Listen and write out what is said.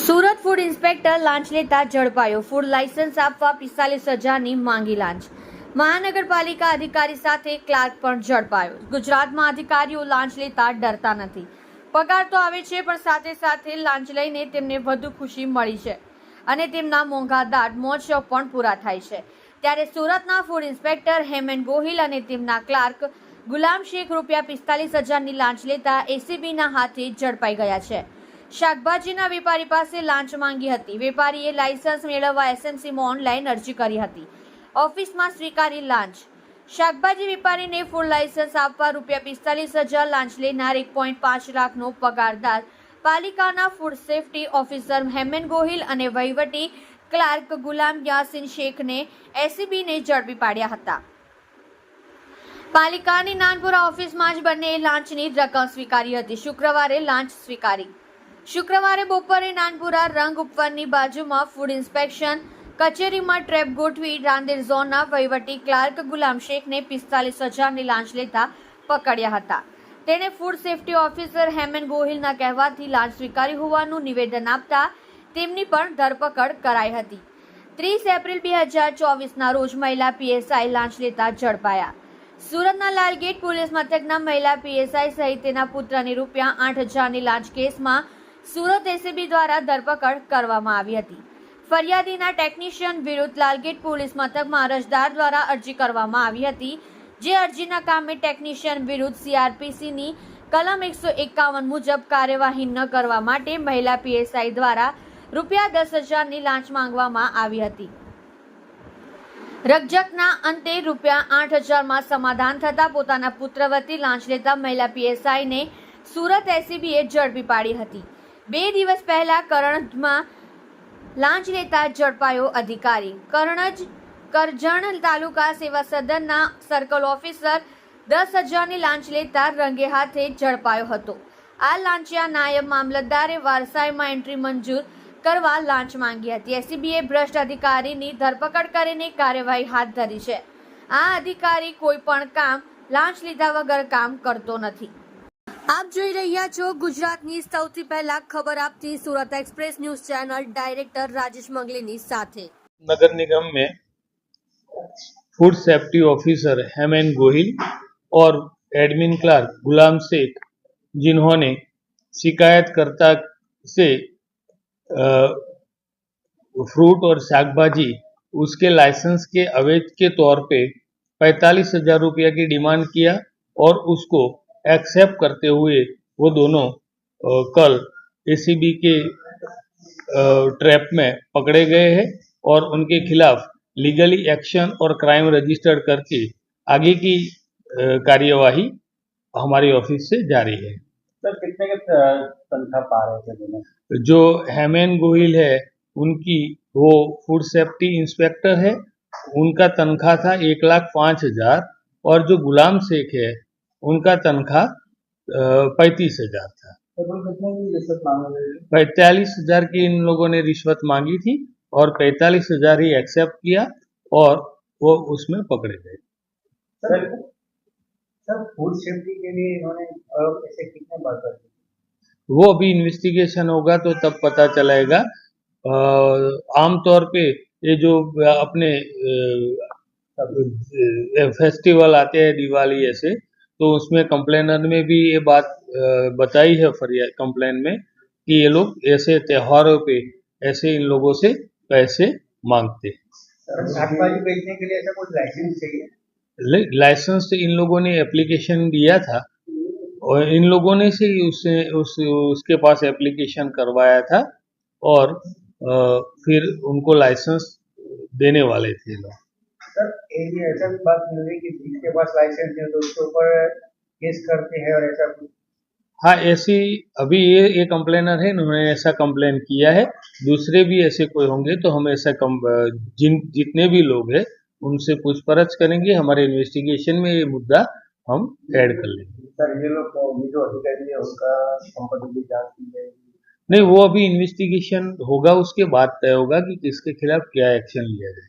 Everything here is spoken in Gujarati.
સુરત ફૂડ ઇન્સ્પેક્ટર લાંચ લેતા ઝડપાયો. ફૂડ લાયસન્સ આપવા પિસ્તાલીસ હજારની માંગી લાંચ. મહાનગરપાલિકા અધિકારી સાથે ક્લાર્ક પણ ઝડપાયો. ગુજરાતમાં અધિકારીઓ લાંચ લેતા ડરતા નથી. પગાર તો આવે છે, પણ સાથે સાથે લાંચ લઈને તેમને વધુ ખુશી મળી છે અને તેમના મોંઘા દાટ મોજ શોખ પણ પૂરા થાય છે. ત્યારે સુરતના ફૂડ ઇન્સ્પેક્ટર હેમેન ગોહિલ અને તેમના ક્લાર્ક ગુલામ શેખ રૂપિયા પિસ્તાલીસ હજારની લાંચ લેતા એસીબીના હાથે ઝડપાઈ ગયા છે. શાકભાજીના વેપારી પાસે લાંચ માંગી હતી. વેપારીએ લાયસન્સ મેળવવા એસએમસીમાં ઓનલાઈન અરજી કરી હતી. ઓફિસમાં સ્વીકારી લાંચ. શાકભાજી વેપારીને ફૂલ લાયસન્સ આપવા રૂપિયા પિસ્તાલીસ હજાર લાંચ લેનાર એક પોઈન્ટ પાંચ લાખનો પગારદાર પાલિકાના food safety officer Hemen Gohil અને વહીવટી ક્લાર્ક ગુલામ યાસીન શેખને એસીબીને ઝડપી પાડ્યા હતા. પાલિકાની નાનપુરા ઓફિસમાં જ બંને લાંચની રકમ સ્વીકારી હતી. શુક્રવારે લાંચ સ્વીકારી. શુક્રવારે બપોરે નાનપુરા રંગ ઉપવનની બાજુમાં ફૂડ ઇન્સ્પેક્શન કચેરીમાં ટ્રેપ ગોઠવી રાંદેર ઝોનના વહીવટી ક્લાર્ક ગુલામ શેખને પિસ્તાલીસ હજારની લાંચ લેતા પકડ્યા હતા. તેણે ફૂડ સેફટી ઓફિસર હેમન ગોહિલના કહેવાથી લાંચ સ્વીકારી હોવાનું નિવેદન આપતા તેમની પણ ધરપકડ કરાઈ હતી. ત્રીસ એપ્રિલ બે હજાર ચોવીસના રોજ મહિલા પીએસઆઈ લાંચ લેતા ઝડપાયા. સુરતના લાલગેટ પોલીસ મથકના મહિલા પીએસઆઈ સહિત તેના પુત્રની રૂપિયા આઠ હજારની લાંચ કેસમાં સુરત એસીબી દ્વારા ધરપકડ કરવામાં આવી હતી. ફરિયાદીના ટેકનિશિયન વિરુદ્ધ લાલગેટ પોલીસ મથકમાં અરજદાર દ્વારા અરજી કરવામાં આવી હતી, જે અરજીના કામે ટેકનિશિયન વિરુદ્ધ સીઆરપીસીની કલમ એકસો એકાવન મુજબ કાર્યવાહી ન કરવા માટે મહિલા પીએસઆઈ દ્વારા રૂપિયા દસ હજારની લાંચ માંગવામાં આવી હતી. રકજકના અંતે રૂપિયા આઠ હજારમાં સમાધાન થતાં પોતાના પુત્ર વતી લાંચ લેતા મહિલા પીએસઆઈને સુરત એસીબીએ ઝડપી પાડી હતી. બે દિવસ પહેલા કરણજમાં લાંચ લેતા ઝડપાયો અધિકારી. કરણજ કરજણ તાલુકા સેવા સદનના સર્કલ ઓફિસર દસ હજારની લાંચ લેતા રંગે હાથે ઝડપાયો હતો. આ લાંચિયા નાયબ મામલતદારે વારસાઈમાં એન્ટ્રી મંજૂર કરવા લાંચ માંગી હતી. એસીબીએ ભ્રષ્ટ અધિકારીની ધરપકડ કરીને કાર્યવાહી હાથ ધરી છે. આ અધિકારી કોઈ પણ કામ લાંચ લીધા વગર કામ કરતો નથી. આપ જોઈ રહ્યા છો ગુજરાતની સૌથી પહેલા ખબર આપતી Surat express news channel director Rajesh મંગલીની સાથે नगर निगम में food safety officer Heman Gohil और एडमिन क्लार्क गुलाम शेख जिन्होंने शिकायतकर्ता से अ, फ्रूट और शाक भाजी उसके लाइसेंस के अवैध के तौर पे पैंतालीस हजार रुपया की डिमांड किया और उसको एक्सेप्ट करते हुए वो दोनों कल एसीबी के ट्रैप में पकड़े गए हैं और उनके खिलाफ लीगली एक्शन और क्राइम रजिस्टर्ड करके आगे की कार्यवाही हमारी ऑफ़िस से जारी है। सर कितने के तनख्वाह पा रहे थे जो हेमन गोहिल है उनकी वो फ़ूड सेफ्टी इंस्पेक्टर है उनका तनख्वाह था एक लाख पाँच हज़ार और जो गुलाम शेख है उनका तनख्वाह पैंतीस हज़ार था। तो पैंतालीस हज़ार की इन लोगों ने रिश्वत मांगी थी और पैंतालीस हज़ार ही एक्सेप्ट किया और वो उसमें पकड़े गए। सर सर फ़ूड सेफ्टी के लिए इन्होंने ऐसे कितने बार कर वो अभी इन्वेस्टिगेशन होगा तो तब पता चलेगा आमतौर पे ये जो अपने फेस्टिवल आते हैं दिवाली ऐसे तो उसमें कंप्लेनर में भी ये बात बताई है फरियाद कंप्लेन में कि ये लोग ऐसे त्योहारों पे ऐसे इन लोगों से पैसे मांगते हैं। लाइसेंस चाहिए? ले- लाइसेंस से इन लोगों ने एप्लीकेशन दिया था और इन लोगों ने से उससे उस उसके पास एप्लीकेशन करवाया था और अ, फिर उनको लाइसेंस देने वाले थे लोग। सर ये ऐसा भी बात मिल रही है कि जिसके पास लाइसेंस है तो उसके ऊपर केस करते हैं और ऐसा कुछ। हाँ ऐसी अभी ये ये कंप्लेनर है इन्होंने ऐसा कंप्लेन किया है। दूसरे भी ऐसे कोई होंगे तो हम ऐसा कम जिन जितने भी लोग हैं उनसे पूछपरछ करेंगे हमारे इन्वेस्टिगेशन में ये मुद्दा हम ऐड कर लेंगे। सर ये लोग जो अधिकारी है उनका संपत्ति जाँच की जाएगी नहीं वो अभी इन्वेस्टिगेशन होगा उसके बाद तय होगा कि किसके खिलाफ क्या एक्शन लिया जाए।